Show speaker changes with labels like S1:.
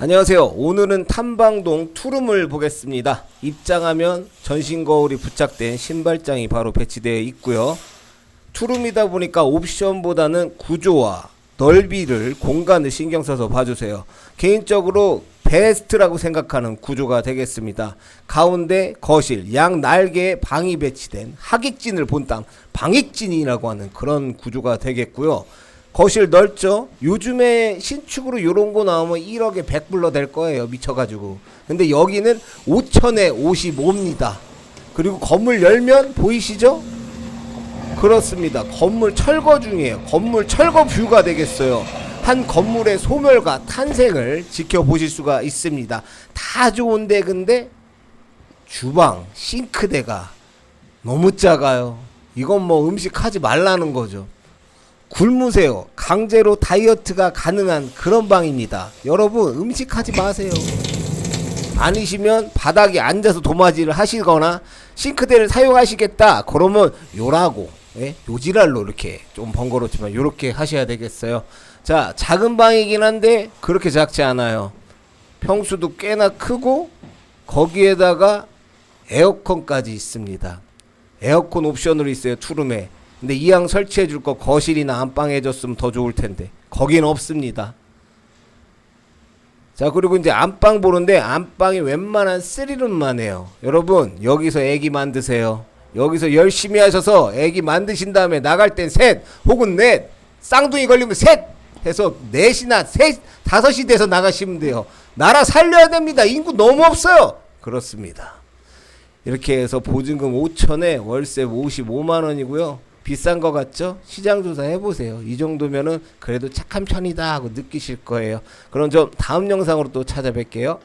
S1: 안녕하세요. 오늘은 탐방동 투룸을 보겠습니다. 입장하면 전신 거울이 부착된 신발장이 바로 배치되어 있고요. 투룸이다 보니까 옵션보다는 구조와 넓이를 공간을 신경 써서 봐주세요. 개인적으로 베스트라고 생각하는 구조가 되겠습니다. 가운데 거실, 양 날개에 방이 배치된 하객진을 본땀 방액진이라고 하는 그런 구조가 되겠고요. 거실 넓죠? 요즘에 신축으로 요런 거 나오면 1억에 100불러 될 거예요. 미쳐가지고. 근데 여기는 5천에 55입니다. 그리고 건물 열면 보이시죠? 그렇습니다. 건물 철거 중이에요. 건물 철거 뷰가 되겠어요. 한 건물의 소멸과 탄생을 지켜보실 수가 있습니다. 다 좋은데 근데 주방, 싱크대가 너무 작아요. 이건 뭐 음식 하지 말라는 거죠. 굶으세요. 강제로 다이어트가 가능한 그런 방입니다. 여러분 음식 하지 마세요. 아니시면 바닥에 앉아서 도마질을 하시거나 싱크대를 사용하시겠다. 그러면 요라고 예? 요지랄로 이렇게 좀 번거롭지만 요렇게 하셔야 되겠어요. 자 작은 방이긴 한데 그렇게 작지 않아요. 평수도 꽤나 크고 거기에다가 에어컨까지 있습니다. 에어컨 옵션으로 있어요 투룸에. 근데 이왕 설치해 줄 거 거실이나 안방에 해줬으면 더 좋을 텐데 거긴 없습니다. 자 그리고 이제 안방 보는데 안방이 웬만한 스리룸만 해요. 여러분 여기서 애기 만드세요. 여기서 열심히 하셔서 애기 만드신 다음에 나갈 땐 셋 혹은 넷 쌍둥이 걸리면 셋 해서 넷이나 셋 다섯이 돼서 나가시면 돼요. 나라 살려야 됩니다. 인구 너무 없어요. 그렇습니다. 이렇게 해서 보증금 5천에 월세 55만 원이고요. 비싼 거 같죠? 시장 조사 해보세요. 이 정도면은 그래도 착한 편이다 하고 느끼실 거예요. 그럼 저 다음 영상으로 또 찾아뵐게요.